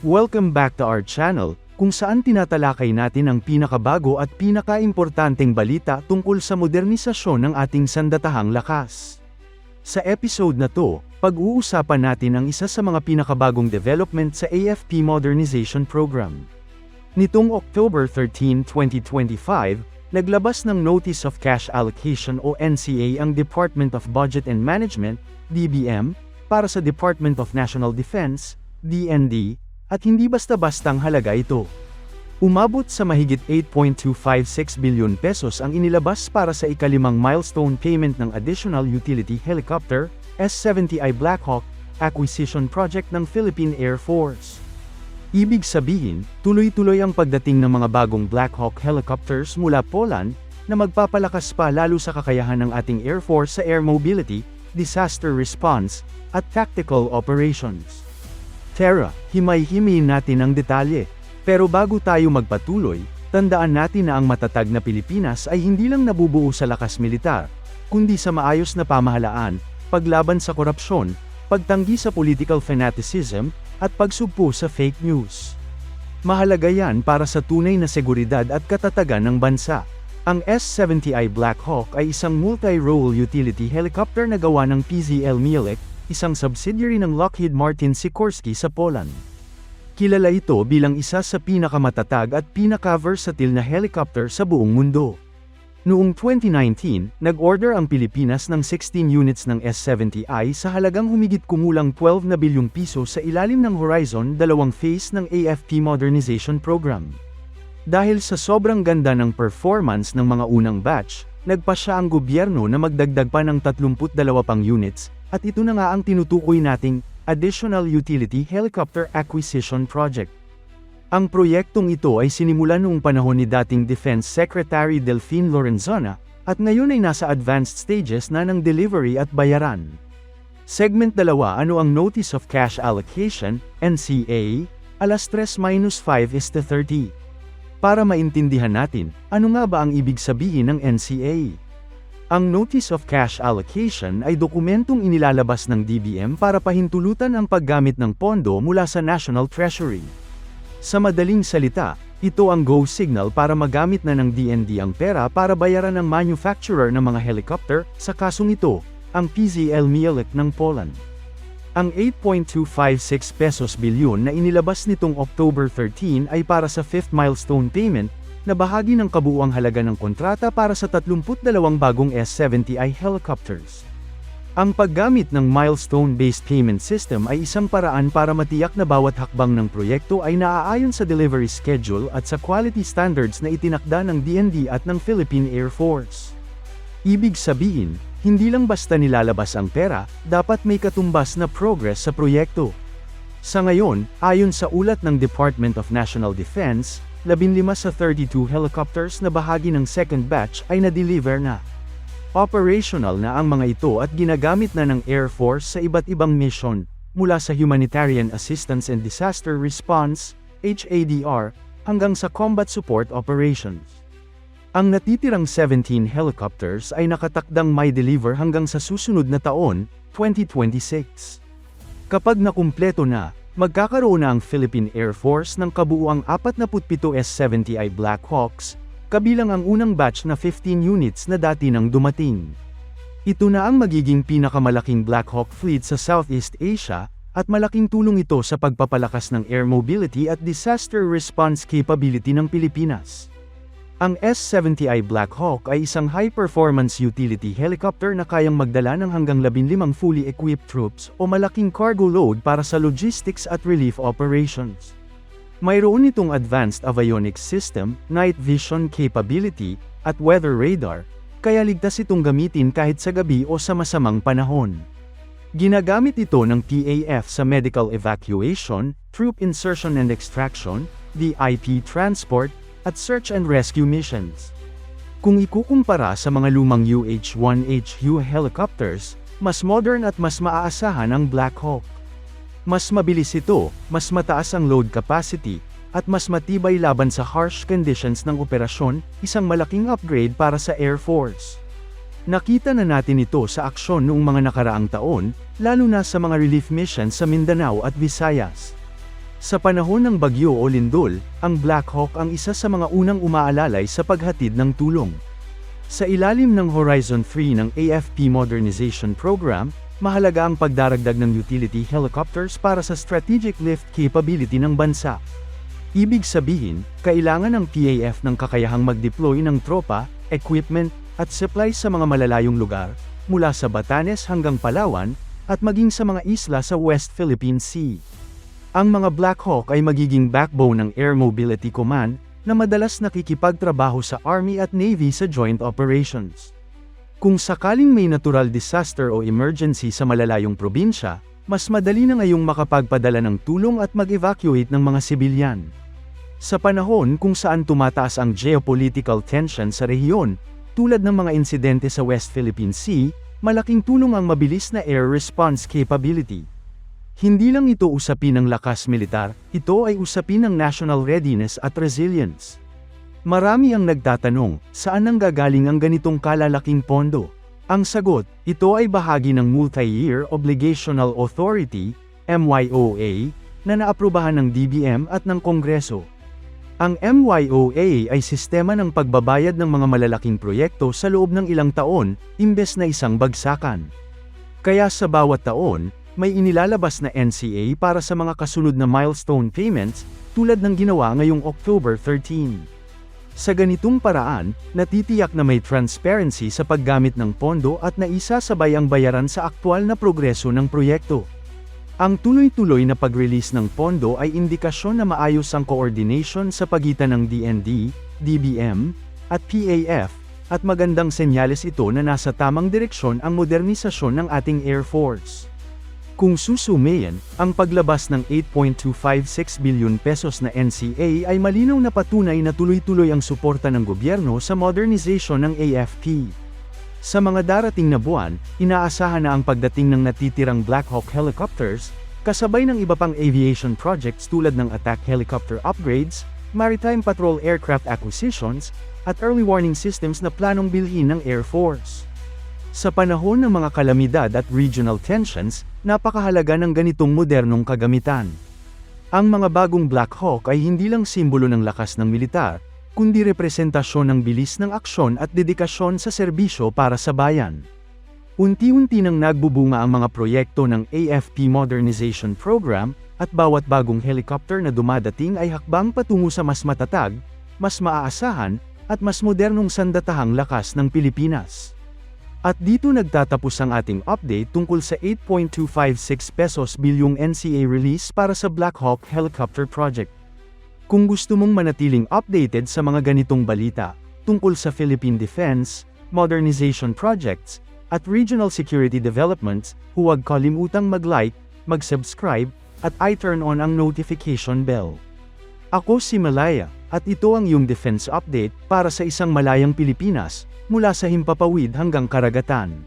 Welcome back to our channel, kung saan tinatalakay natin ang pinakabago at pinakaimportanteng balita tungkol sa modernisasyon ng ating sandatahang lakas. Sa episode na to, pag-uusapan natin ang isa sa mga pinakabagong development sa AFP Modernization Program. Nitong October 13, 2025, naglabas ng Notice of Cash Allocation o NCA ang Department of Budget and Management, DBM, para sa Department of National Defense, DND, at hindi basta-bastang halaga ito. Umabot sa mahigit 8.256 billion pesos ang inilabas para sa ikalimang milestone payment ng Additional Utility Helicopter, S-70I Blackhawk, acquisition project ng Philippine Air Force. Ibig sabihin, tuloy-tuloy ang pagdating ng mga bagong Black Hawk helicopters mula Poland, na magpapalakas pa lalo sa kakayahan ng ating Air Force sa air mobility, disaster response, at tactical operations. Tara, himay-himayin natin ang detalye. Pero bago tayo magpatuloy, tandaan natin na ang matatag na Pilipinas ay hindi lang nabubuo sa lakas militar, kundi sa maayos na pamahalaan, paglaban sa korupsyon, pagtanggi sa political fanaticism, at pagsugpo sa fake news. Mahalaga yan para sa tunay na seguridad at katatagan ng bansa. Ang S-70I Black Hawk ay isang multi-role utility helicopter na gawa ng PZL Mielec, isang subsidiary ng Lockheed Martin Sikorsky sa Poland. Kilala ito bilang isa sa pinakamatatag at pinaka-versatile na helicopter sa buong mundo. Noong 2019, nag-order ang Pilipinas ng 16 units ng S-70I sa halagang humigit kumulang 12 na bilyong piso sa ilalim ng Horizon dalawang phase ng AFP Modernization Program. Dahil sa sobrang ganda ng performance ng mga unang batch, nagpa siya ang gobyerno na magdagdag pa ng 32 pang units, at ito na nga ang tinutukoy nating Additional Utility Helicopter Acquisition Project. Ang proyektong ito ay sinimulan noong panahon ni dating Defense Secretary Delphine Lorenzana, at ngayon ay nasa advanced stages na ng delivery at bayaran. Segment 2 Ano ang Notice of Cash Allocation, NCA, alas 3-5 is to 30. Para maintindihan natin, ano nga ba ang ibig sabihin ng NCA? Ang Notice of Cash Allocation ay dokumentong inilalabas ng DBM para pahintulutan ang paggamit ng pondo mula sa National Treasury. Sa madaling salita, ito ang go signal para magamit na ng DND ang pera para bayaran ng manufacturer ng mga helicopter, sa kasong ito, ang PZL Mielec ng Poland. Ang 8.256 pesos bilyon na inilabas nitong October 13 ay para sa fifth milestone payment, na bahagi ng kabuuang halaga ng kontrata para sa 32 bagong S-70I helicopters. Ang paggamit ng milestone-based payment system ay isang paraan para matiyak na bawat hakbang ng proyekto ay naaayon sa delivery schedule at sa quality standards na itinakda ng DND at ng Philippine Air Force. Ibig sabihin, hindi lang basta nilalabas ang pera, dapat may katumbas na progress sa proyekto. Sa ngayon, ayon sa ulat ng Department of National Defense, 15 sa 32 helicopters na bahagi ng second batch ay na-deliver na. Operational na ang mga ito at ginagamit na ng Air Force sa iba't ibang mission, mula sa Humanitarian Assistance and Disaster Response, HADR, hanggang sa combat support operations. Ang natitirang 17 helicopters ay nakatakdang may deliver hanggang sa susunod na taon, 2026. Kapag nakumpleto na, magkakaroon na ang Philippine Air Force ng kabuuang 47 S-70I Black Hawks, kabilang ang unang batch na 15 units na dati nang dumating. Ito na ang magiging pinakamalaking Black Hawk fleet sa Southeast Asia, at malaking tulong ito sa pagpapalakas ng air mobility at disaster response capability ng Pilipinas. Ang S-70I Black Hawk ay isang high-performance utility helicopter na kayang magdala ng hanggang 15 fully equipped troops o malaking cargo load para sa logistics at relief operations. Mayroon itong advanced avionics system, night vision capability, at weather radar, kaya ligtas itong gamitin kahit sa gabi o sa masamang panahon. Ginagamit ito ng PAF sa medical evacuation, troop insertion and extraction, VIP transport, at search and rescue missions. Kung ikukumpara sa mga lumang UH-1HU helicopters, mas modern at mas maaasahan ang Black Hawk. Mas mabilis ito, mas mataas ang load capacity, at mas matibay laban sa harsh conditions ng operasyon, isang malaking upgrade para sa Air Force. Nakita na natin ito sa aksyon noong mga nakaraang taon, lalo na sa mga relief missions sa Mindanao at Visayas. Sa panahon ng bagyo o lindol, ang Black Hawk ang isa sa mga unang umaalalay sa paghatid ng tulong. Sa ilalim ng Horizon 3 ng AFP Modernization Program, mahalaga ang pagdaragdag ng utility helicopters para sa strategic lift capability ng bansa. Ibig sabihin, kailangan ng PAF ng kakayahang mag-deploy ng tropa, equipment, at supplies sa mga malalayong lugar, mula sa Batanes hanggang Palawan, at maging sa mga isla sa West Philippine Sea. Ang mga Black Hawk ay magiging backbone ng Air Mobility Command, na madalas nakikipagtrabaho sa Army at Navy sa joint operations. Kung sakaling may natural disaster o emergency sa malalayong probinsya, mas madali na ngayong makapagpadala ng tulong at mag-evacuate ng mga sibilyan. Sa panahon kung saan tumataas ang geopolitical tension sa rehiyon, tulad ng mga insidente sa West Philippine Sea, malaking tulong ang mabilis na air response capability. Hindi lang ito usapin ng lakas militar, ito ay usapin ng national readiness at resilience. Marami ang nagtatanong, saan nang gagaling ang ganitong kalalaking pondo? Ang sagot, ito ay bahagi ng Multi-Year Obligational Authority, MYOA, na naaprubahan ng DBM at ng Kongreso. Ang MYOA ay sistema ng pagbabayad ng mga malalaking proyekto sa loob ng ilang taon, imbes na isang bagsakan. Kaya sa bawat taon, may inilalabas na NCA para sa mga kasunod na milestone payments, tulad ng ginawa ngayong October 13. Sa ganitong paraan, natitiyak na may transparency sa paggamit ng pondo at naisasabay ang bayaran sa aktwal na progreso ng proyekto. Ang tuloy-tuloy na pag-release ng pondo ay indikasyon na maayos ang coordination sa pagitan ng DND, DBM, at PAF, at magandang senyales ito na nasa tamang direksyon ang modernisasyon ng ating Air Force. Kung susumayan, ang paglabas ng 8.256 billion pesos na NCA ay malinaw na patunay na tuloy-tuloy ang suporta ng gobyerno sa modernization ng AFP. Sa mga darating na buwan, inaasahan na ang pagdating ng natitirang Black Hawk helicopters, kasabay ng iba pang aviation projects tulad ng attack helicopter upgrades, maritime patrol aircraft acquisitions, at early warning systems na planong bilhin ng Air Force. Sa panahon ng mga kalamidad at regional tensions, napakahalaga ng ganitong modernong kagamitan. Ang mga bagong Black Hawk ay hindi lang simbolo ng lakas ng militar, kundi representasyon ng bilis ng aksyon at dedikasyon sa serbisyo para sa bayan. Unti-unti nang nagbubunga ang mga proyekto ng AFP Modernization Program, at bawat bagong helicopter na dumadating ay hakbang patungo sa mas matatag, mas maaasahan, at mas modernong sandatahang lakas ng Pilipinas. At dito nagtatapos ang ating update tungkol sa 8.256 pesos bilyong NCA release para sa Black Hawk Helicopter Project. Kung gusto mong manatiling updated sa mga ganitong balita, tungkol sa Philippine Defense, modernization projects, at regional security developments, huwag kalimutang mag-like, mag-subscribe, at i-turn on ang notification bell. Ako si Malaya, at ito ang iyong defense update para sa isang malayang Pilipinas, mula sa himpapawid hanggang karagatan.